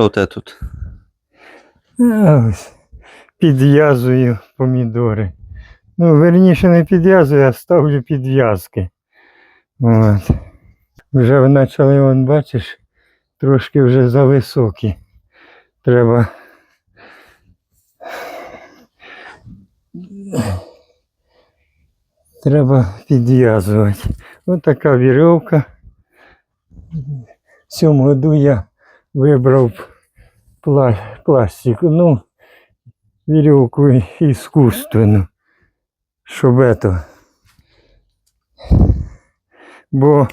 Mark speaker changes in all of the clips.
Speaker 1: Що в тебе тут?
Speaker 2: Підв'язую помідори. Ну, верніше не підв'язую, а ставлю підв'язки. От. Вже почали, вон, бачиш, трошки вже зависокі. Треба. Треба підв'язувати. Ось така вірьовка. В цьому году я вибрав пластик. Ну, веревку искусственную, щоб это. Бо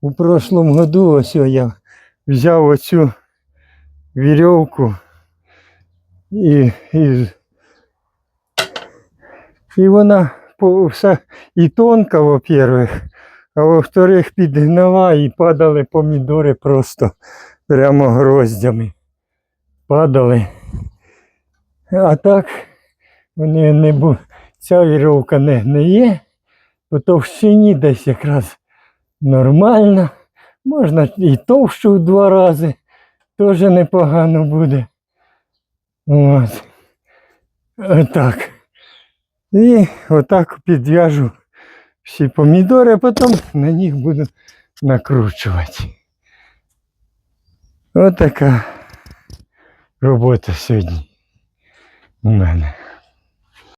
Speaker 2: у прошлом году ось я взяв оцю вірьовку і, і, і вона по, все, і тонка, во-первых, а во-вторых, підгнила і падали помідори просто прямо гроздями. Падали. А так вони не бу... ця віровка не гниє, по товщині десь якраз нормально. Можна і товщу в два рази, теж непогано буде. От. Отак. І отак підв'яжу всі помідори, а потім на них буду накручувати. Отака робота сьогодні у мене.